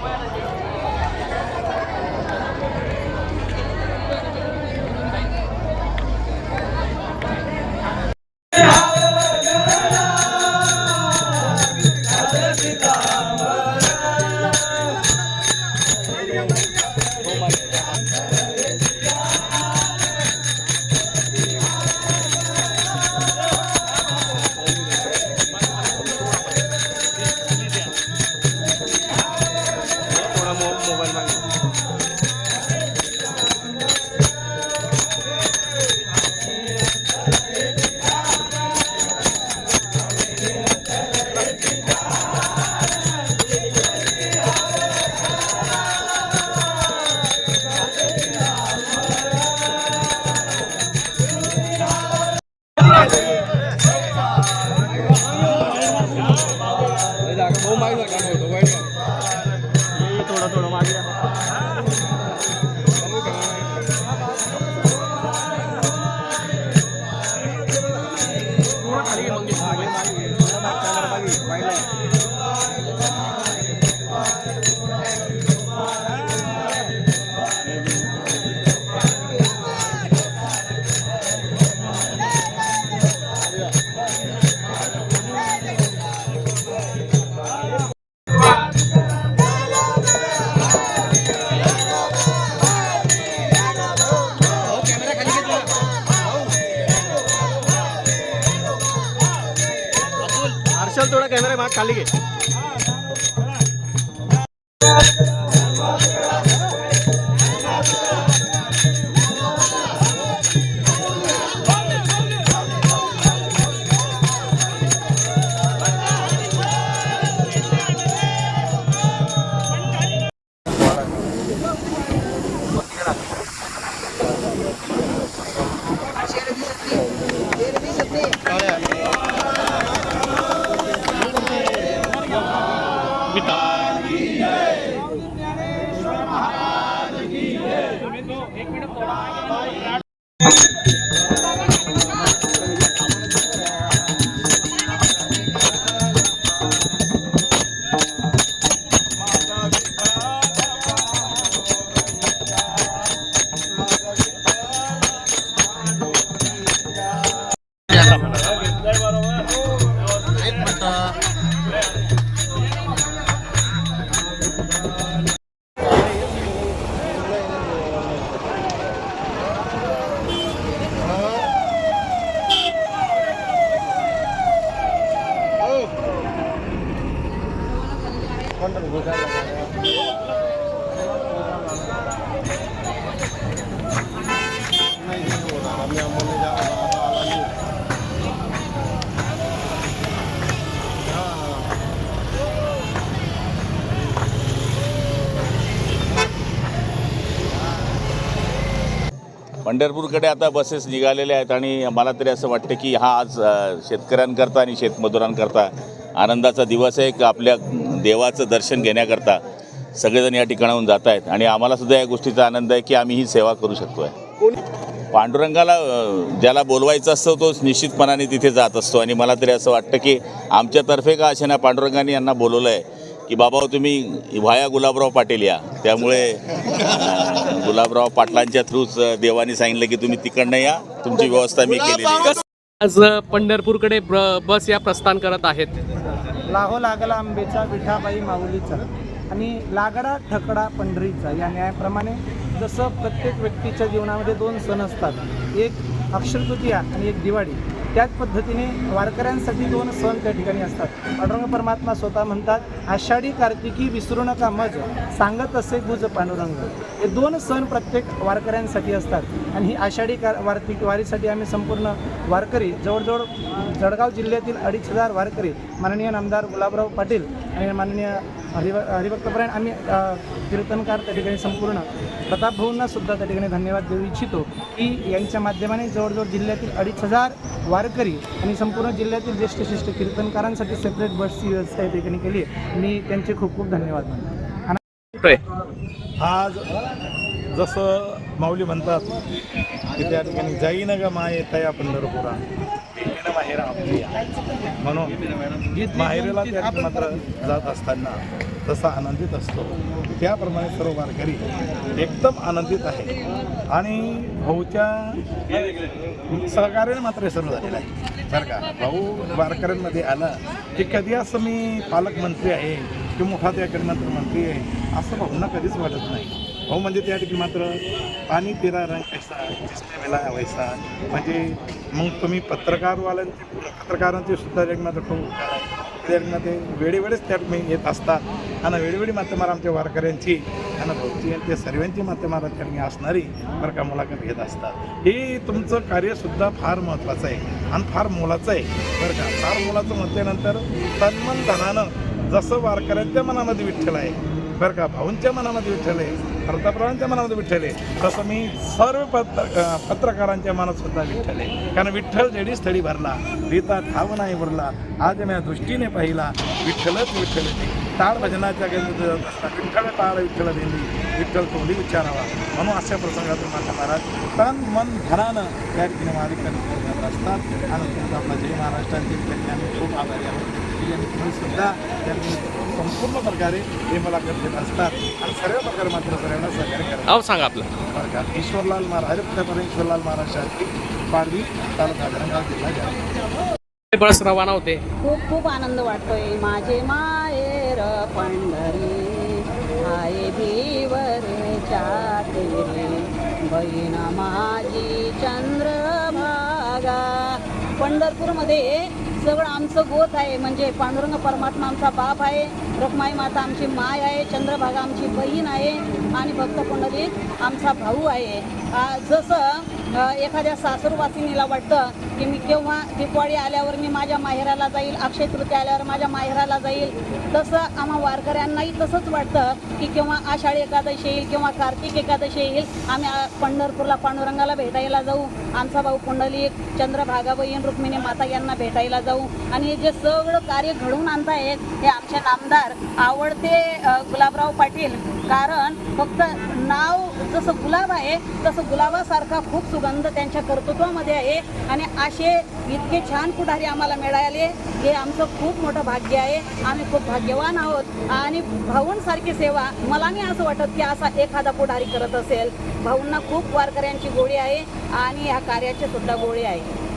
not wearing it. मागे, camera ಏನಾರ ಮಾಡಿ ಕಾಲಿಗೆ माग पंढरपूरकडे आता बसेस निघालेल्या आहेत आणि मला तरी असं वाटतं की हा आज शेतकऱ्यांकरता आणि शेतमजुरांकरता आनंदाचा दिवस आहे की आपल्या देवाचं दर्शन घेण्याकरता सगळेजण या ठिकाणाहून जात आहेत. आणि आम्हालासुद्धा या गोष्टीचा आनंद आहे की आम्ही ही सेवा करू शकतो आहे पांडुरंगाला ज्याला बोलवायचं असतं तो निश्चितपणाने तिथे जात असतो. आणि मला तरी असं वाटतं की आमच्यातर्फे का असे ना पांडुरंगाने यांना बोलवलं आहे की बाबा तुम्ही व्हाया गुलाबराव पाटील या. त्यामुळे गुलाबराव पाटलांच्या थ्रूच देवाने सांगितलं की तुम्ही तिकडनं या. तुमची व्यवस्था मी केलेली आज पंढरपूरकडे ब्र- बस या प्रस्थान करत आहेत. लाहो लागला आंबेचा विठाबाई माऊलीचा आणि लागडा ठकडा पंढरीचा या न्यायाप्रमाणे जसं प्रत्येक व्यक्तीच्या जीवनामध्ये दोन सण असतात एक अक्षरतृतीया आणि एक दिवाळी. त्याच पद्धतीने वारकऱ्यांसाठी दोन सण त्या ठिकाणी असतात. पांडुरंग परमात्मा स्वतः म्हणतात आषाढी कार्तिकी विसरू नका मज सांगत असे गुज पांडुरंग. हे दोन सण प्रत्येक वारकऱ्यांसाठी असतात. आणि ही आषाढी कार वार्तिक वारीसाठी आम्ही संपूर्ण वारकरी जवळजवळ जळगाव जिल्ह्यातील अडीच हजार वारकरी माननीय नामदार गुलाबराव पाटील आणि माननीय हरिभ हरिभक्तपरायण आम्ही कीर्तनकार त्या ठिकाणी संपूर्ण प्रताप भाऊंना सुद्धा त्या ठिकाणी धन्यवाद देऊ इच्छितो की यांच्या माध्यमाने जवळजवळ जिल्ह्यातील अडीच हजार वारकरी आणि संपूर्ण जिल्ह्यातील ज्येष्ठ शिष्ट कीर्तनकारांसाठी सेपरेट बसची व्यवस्था या ठिकाणी केली आहे. मी त्यांचे खूप खूप धन्यवाद मानतो. कुठे? आज जसं माऊली म्हणतात की त्या ठिकाणी जाईन ग माये तया पंढरपुरा माहेर आपली आहे. म्हणून माहेरेला त्या मात्र जात असताना तसा आनंदित असतो. त्याप्रमाणे सर्व वारकरी एकदम आनंदित आहे. आणि भाऊच्या सहकार्याने मात्र हे सर्व झालेलं आहे. बरं का? भाऊ वारकऱ्यांमध्ये आला की कधी असं मी पालकमंत्री आहे की मोठा त्याकडे मंत्री आहे असं भाऊंना कधीच वाटत नाही. हो म्हणजे त्या ठिकाणी मात्र पाणी तेरा रंग कैसा जिसने मिला है वैसा म्हणजे मग तुम्ही पत्रकारवाल्यांचे पत्रकारांचे सुद्धा एक मात्र खूप उपकार आहे वेळेवेळेस त्या ठिकाणी येत असतात. आणि वेळोवेळी मात्र आमच्या वारकऱ्यांची आणि भाऊची आणि त्या सर्वांची मात्र त्या ठिकाणी असणारी बरं का मुलाखत घेत असतात. हे तुमचं कार्यसुद्धा फार महत्त्वाचं आहे. आणि फार मोलाचं आहे. बरं का? फार मोलाचं म्हटल्यानंतर तन्मन धनानं जसं वारकऱ्यांच्या मनामध्ये विठ्ठल आहे बरं का भाऊंच्या मनामध्ये विठ्ठल आहे प्रतापरावांच्या मनामध्ये विठ्ठल आहे तसं मी सर्व पत्र पत्रकारांच्या मनात सुद्धा विठ्ठल आहे. कारण विठ्ठल जेडी स्थळी भरला रीता ठाव नाही भरला आज मी दृष्टीने पाहिला विठ्ठलच विठ्ठल आहे. भजनाच्या विठ्ठल ताळ विठ्ठल दिली विठ्ठल तोंडी विचारावा. म्हणून अशा प्रसंगातून माझ्या महाराज तन मन धनानं त्या ठिकाणी मालिका करत असतात. आणि तुमचा आपला जय महाराष्ट्राचे त्यांनी आम्ही खूप आभारी आहोत. की सुद्धा त्यांनी संपूर्ण प्रकारे हे मला देत असतात. आणि सर्व प्रकारे मात्र सर्वांना सहकार्य करतात. अहो सांगा आपलं. बरं का? ईश्वरलाल महाराज हरिप्रताप ईश्वरलाल महाराज शास्त्री पारडी तालुका धरणगाव जिल्हा जालना. बस रवाना होते. खूप खूप आनंद वाटतोय. माझे माहेर पंढरी आहे भीवरेच्या तेरे बहीण माझी चंद्रभागा पंढरपूरमध्ये सगळं आमचं गोत आहे म्हणजे पांडुरंग परमात्मा आमचा बाप आहे रखमाई माता आमची माय आहे चंद्रभागा आमची बहीण आहे आणि भक्त पुंडलिक आमचा भाऊ आहे. जसं एखाद्या सासरवासिनीला वाटतं की मी केव्हा दिवाळी आल्यावर मी माझ्या माहेराला जाईल अक्षय तृतीया आल्यावर माझ्या माहेराला जाईल. तसं आम्हा वारकऱ्यांनाही तसंच वाटतं की केव्हा आषाढी एकादशी येईल किंवा कार्तिक एकादशी येईल आम्ही पंढरपूरला पांडुरंगाला भेटायला जाऊ. आमचा भाऊ पुंडलिक चंद्रभागाबहीण रुक्मिणी माता यांना भेटायला जाऊ. आणि हे जे सगळं कार्य घडवून आणतायत हे आमचे नामदार आवडते गुलाबराव पाटील. कारण फक्त नाव जसं गुलाब आहे तसं गुलाबासारखा खूप सुगंध त्यांच्या कर्तृत्वामध्ये आहे. आणि असे इतके छान पुढारी आम्हाला मिळाले. हे आमचं खूप मोठं भाग्य आहे. आम्ही खूप भाग्यवान आहोत. आणि भाऊंसारखी सेवा मला नाही असं वाटत की असा एखादा पुढारी करत असेल. भाऊंना खूप वारकऱ्यांची गोळी आहे. आणि ह्या कार्याची सुद्धा गोळी आहे.